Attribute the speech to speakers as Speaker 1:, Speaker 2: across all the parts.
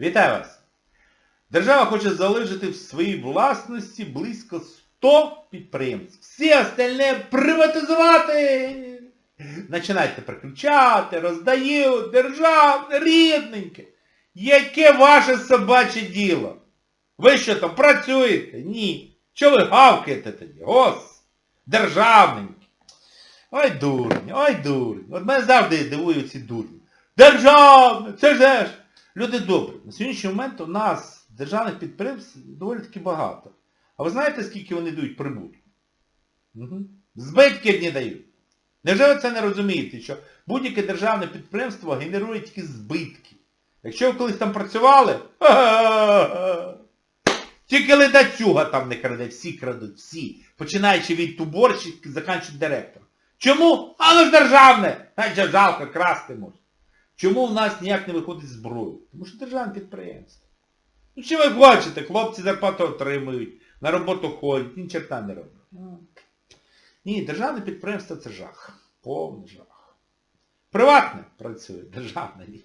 Speaker 1: Вітаю вас! Держава хоче залишити в своїй власності близько 100 підприємств. Всі остальне приватизувати! Починайте приключати, роздають, державне, рідненьке. Яке ваше собаче діло? Ви що там працюєте? Ні. Що ви гавкаєте тоді? Гос! Державненькі. Ой дурні, ой дурні. От мене завжди дивують ці дурні. Державне, це ж. Люди добрі. На сьогоднішній момент у нас державних підприємств доволі таки багато. А ви знаєте, скільки вони дають прибутку? Угу. Збитків не дають. Невже ви це не розумієте, що будь-яке державне підприємство генерує тільки збитки? Якщо ви колись там працювали, тільки ледацюга там не краде, всі крадуть, всі. Починаючи від уборщика, закінчують директором. Чому? А ну ж державне! Наче жалко, красти можна. Чому в нас ніяк не виходить зброю? Тому що державне підприємство. Ну що ви хочете? Хлопці зарплату отримують, на роботу ходять, ні черта не роблять. Ну. Ні, державне підприємство це жах. Повний жах. Приватне працює, державне ні.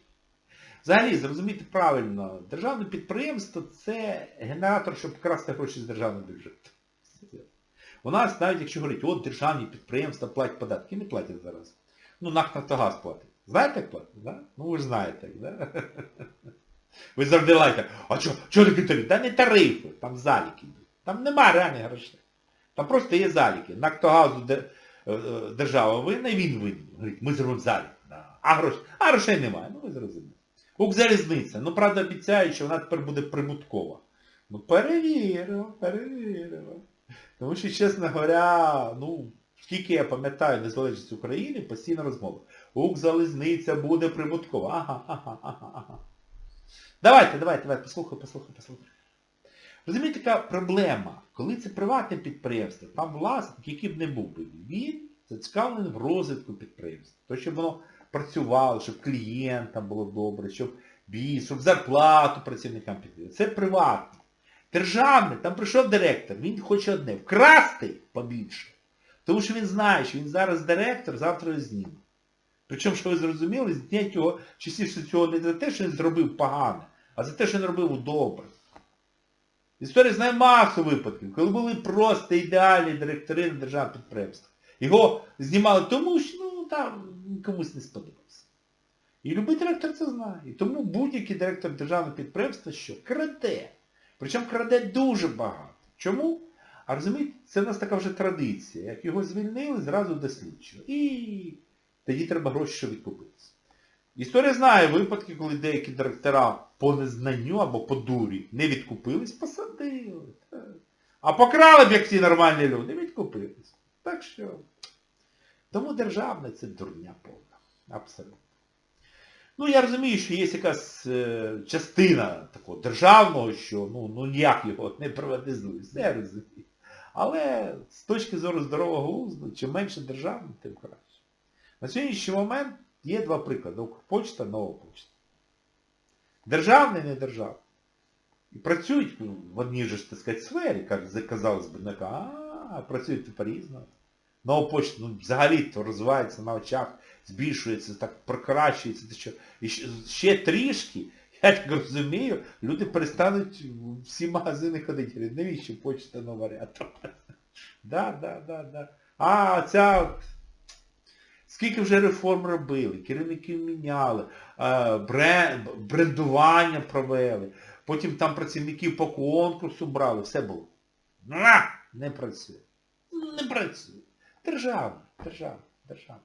Speaker 1: Взагалі, зрозумійте правильно, державне підприємство це генератор, щоб красти гроші з державного бюджету. У нас навіть якщо говорить, от державні підприємства платять податки, не платять зараз. Ну, НАК Нафтогаз платить. Знаєте, як? Да? Ну ви ж знаєте, да? Ви завжди лайте, а що, що такі тарифи? Та не тарифи, там заліки йдуть. Там нема реальних грошей. Там просто є заліки. Нафтогазу де, е, е, держава винна, і він винен. Говорить, ми зробимо залік. А, грош... а грошей немає. Ну ви зрозуміли. Укрзалізниця. Ну, правда, обіцяють, що вона тепер буде прибуткова. Ну, перевіримо, перевіримо. Тому що, чесно говоря, ну, скільки я пам'ятаю незалежність України, постійно розмова. Укрзалізниця буде прибуткова. Давайте, давайте, давайте, послухай, послухай, послухай. Розумієте, така проблема. Коли це приватне підприємство, там власник, який б не був він зацікавлений в розвитку підприємства. То, щоб воно працювало, щоб клієнтам було добре, щоб біс, щоб зарплату працівникам підвищити. Це приватне. Державне, там прийшов директор, він хоче одне, вкрасти побільше. Тому що він знає, що він зараз директор, завтра його зніме. Причому, що ви зрозуміли, знять його частіше цього не за те, що він зробив погане, а за те, що він робив добре. Історія знає масу випадків, коли були просто ідеальні директори на державних підприємствах. Його знімали тому, що ну, там комусь не сподобався. І любий директор це знає. І тому будь-який директор державного підприємства що? Краде. Причому краде дуже багато. Чому? А розумієте, це в нас така вже традиція. Як його звільнили, зразу до слідчого. І тоді треба гроші, щоб відкупитися. Історія знає випадки, коли деякі директора по незнанню або по дурі не відкупились, посадили. А покрали б, як всі нормальні люди, відкупились. Так що. Тому державне це дурня повна. Абсолютно. Ну, я розумію, що є якась е, частина такого державного, що ну, ну ніяк його не приватизують. Все розумію. Але з точки зору здорового глузду, чим менше державне, тим краще. На сьогоднішній момент є два приклади. Укрпочта, нова почта. Державне і недержавне. І працюють в одній же так сказати, сфері, як казалось би, не а працюють по-різному. Нова почта ну, взагалі то розвивається на очах, збільшується, так прокращується. Що. І ще, трішки, я так розумію, люди перестануть всі магазини ходити. Навіщо почта нова рядом? Да, да, да. А, ця скільки вже реформ робили, керівників міняли, брендування провели, потім там працівників по конкурсу брали, все було. Не працює. Не працює. Державна, державна, державна.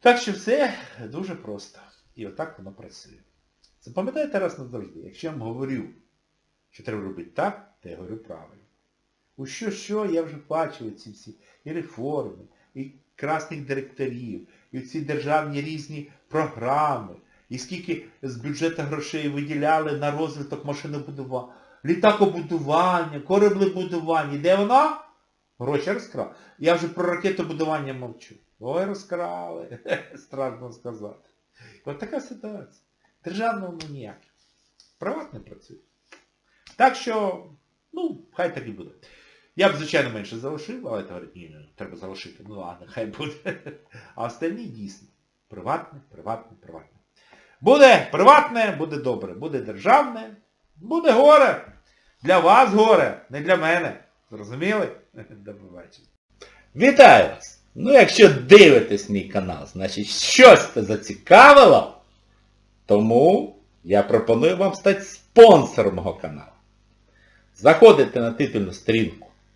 Speaker 1: Так що все дуже просто. І отак воно працює. Запам'ятайте раз назавжди, якщо я вам говорю, що треба робити так, то я говорю правильно. У що-що я вже бачив ці всі і реформи, і красних директорів, і ці державні різні програми, і скільки з бюджету грошей виділяли на розвиток машинобудування, літакобудування, кораблебудування. Де воно? Гроші розкрали. Я вже про ракетобудування мовчу. Ой, розкрали. Страшно сказати. Ось така ситуація. Державного ну ніяке. Приватне працює. Так що, ну, хай так і буде. Я б, звичайно, менше залишив, але говорить, ні, ні, треба залишити. Ну ладно, хай буде. А остальні дійсно. Приватне, приватне, приватне. Буде приватне, буде добре. Буде державне, буде горе. Для вас горе, не для мене. Зрозуміли? До побачення. Вітаю вас! Ну якщо дивитесь мій канал, значить щось це зацікавило, тому я пропоную вам стати спонсором мого каналу. Заходите на титульну сторінку